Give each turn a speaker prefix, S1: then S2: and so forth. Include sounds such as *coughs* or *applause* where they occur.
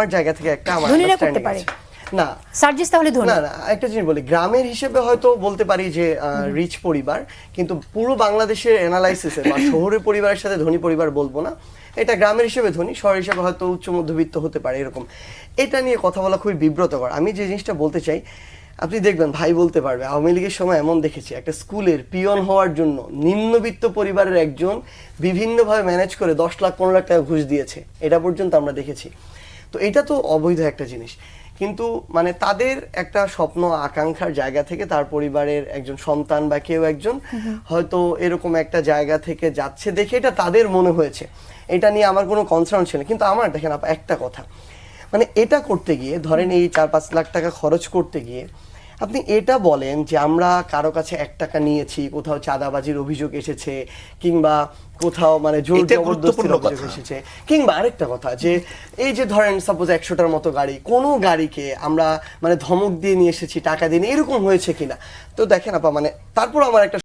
S1: আমার জায়গা থেকে একটা আমার
S2: ধনীরা করতে পারে।
S1: না।
S2: সার্জিস তাহলে ধনী।
S1: না না একটা জিনিস বলি গ্রামের হিসেবে হয়তো বলতে পারি যে রিচ পরিবার কিন্তু পুরো বাংলাদেশের অ্যানালাইসিসে বা *coughs* শহরের পরিবারের সাথে ধনী পরিবার বলব না। এটা গ্রামের হিসেবে ধনী শহর হিসেবে হয়তো উচ্চ মধ্যবিত্ত হতে পারে এরকম। এটা নিয়ে কথা বলা খুবই বিব্রতকর। আমি যে জিনিসটা বলতে চাই আপনি দেখবেন ভাই বলতে পারবে আওয়ামী লীগের সময় এমন দেখেছি একটা স্কুলের পিয়ন হওয়ার জন্য নিম্নবিত্ত পরিবারের একজন বিভিন্নভাবে ম্যানেজ করে দশ লাখ পনেরো লাখ টাকা ঘুষ দিয়েছে। এটা পর্যন্ত আমরা দেখেছি। তো এটা তো অবৈধ একটা জিনিস। কিন্তু মানে তাদের একটা স্বপ্ন আকাঙ্ক্ষার জায়গা থেকে তার পরিবারের একজন সন্তান বা কেউ একজন হয়তো এরকম একটা জায়গা থেকে যাচ্ছে দেখে এটা তাদের মনে হয়েছে। এটা নিয়ে আমার কোনো কনসার্ন ছিল। কিন্তু আমার দেখেন আপা একটা কথা। মানে এটা করতে গিয়ে ধরেন এই চার পাঁচ লাখ টাকা খরচ করতে গিয়ে আপনি এটা বলেন যে আমরা কারও কাছে এক টাকা নিয়েছি কোথাও চাঁদাবাজির অভিযোগ এসেছে কিংবা কোথাও মানে জোর জবরদস্তির
S3: গুরুত্বপূর্ণ
S1: অভিযোগ এসেছে। কিংবা আরেকটা কথা যে এই যে ধরেন সাপোজ একশোটার মতো গাড়ি কোনো গাড়িকে আমরা মানে ধমক দিয়ে নিয়ে এসেছি টাকা দিয়ে এরকম হয়েছে কিনা? তো দেখেন আপা মানে তারপর আমার একটা